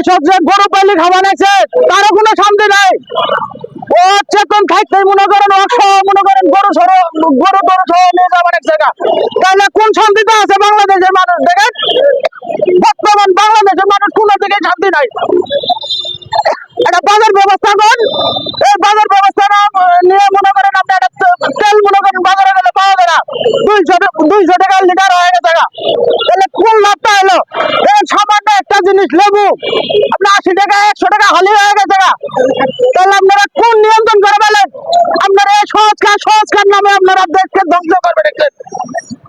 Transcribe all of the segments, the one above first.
কৃষক যে গরু পালি খাওয়া নেছে তারও কোনো শান্তি নাই। ও আছে একটা বাজার ব্যবস্থা করেন এই বাজার নিয়ে মনে করেন আপনি একটা তেল, মনে করেন বাজারে গেলে পাওয়া যায় না। দুইশো দুইশো টাকা কোন লাভটা এলো? এই একটা জিনিস লেবু। আপনার আশি টাকা, একশো টাকা হালি হয়ে গেছে তাহলে আপনারা কোন নিয়ন্ত্রণ করে ফেলেন? আপনারা এই সংস্কার সংস্কার নামে আপনারা দেশকে ধ্বংস করবে দেখলেন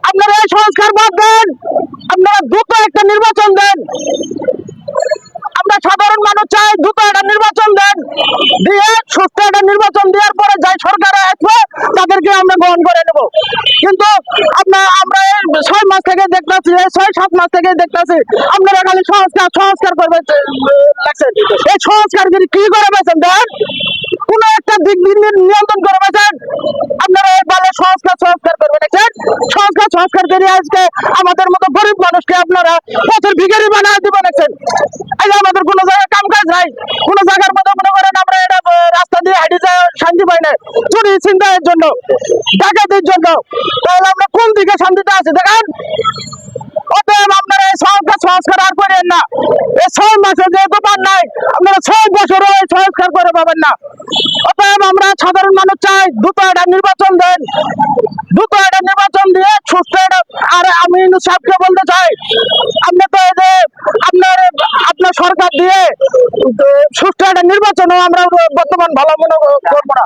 আপনারা এই সংস্কার বাদ দেন। আপনারা দ্রুত একটা নির্বাচন দেন। আমরা সাধারণ মানুষ চাই দ্রুত একটা নির্বাচন দেন। দিয়ে সুস্থ একটা নির্বাচন দেওয়ার পরে যাই সরকার আসবে তাদেরকে আমরা গ্রহণ করে নেব। কিন্তু আপনার আমরা এই ছয় মাস থেকে দেখতেছি ছয়, সাত মাস থেকে দেখতেছি। আপনারা খালি সংস্কার সংস্কার করবে লাগছেন এই সংস্কার কি করে পেয়েছেন দেন কোন একটা দিক নিয়ন্ত্রণ করে পেয়েছেন আপনারা এই সংস্কার সংস্কার করবে দেখছেন? সংস্কার সংস্কার করে আজকে আমাদের মতো গরিব মানুষকে আপনারা পথের ভিখারি বানায় দিবে দেখছেন? যে আমাদের কোনো জায়গায় কাম কাজ নাই, কোনো জায়গার মধ্যে মনে করেন আমরা এটা রাস্তা দিয়ে হাঁটি যায়, শান্তি পাই না। চুরি চিন্তায়ের জন্য, ডাকাতির জন্য। তাহলে আমরা কোন দিকে শান্তিতে আছি? দেখেন? সংস্কার করেন না। এই ছয় মাসে যেহেতু পান নাই, আপনারা ছয় বছরও এই সংস্কার করে পাবেন না। অতএব আমরা সাধারণ মানুষ চাই, দ্রুত একটা নির্বাচন দেন। দ্রুত একটা নির্বাচন দিয়ে সুস্থ আর আমি সাহেবকে বলতে চাই, আপনি তো এই যে আপনার আপনার সরকার দিয়ে সুস্থ একটা নির্বাচনও আমরা বর্তমান ভালো মনে করব না।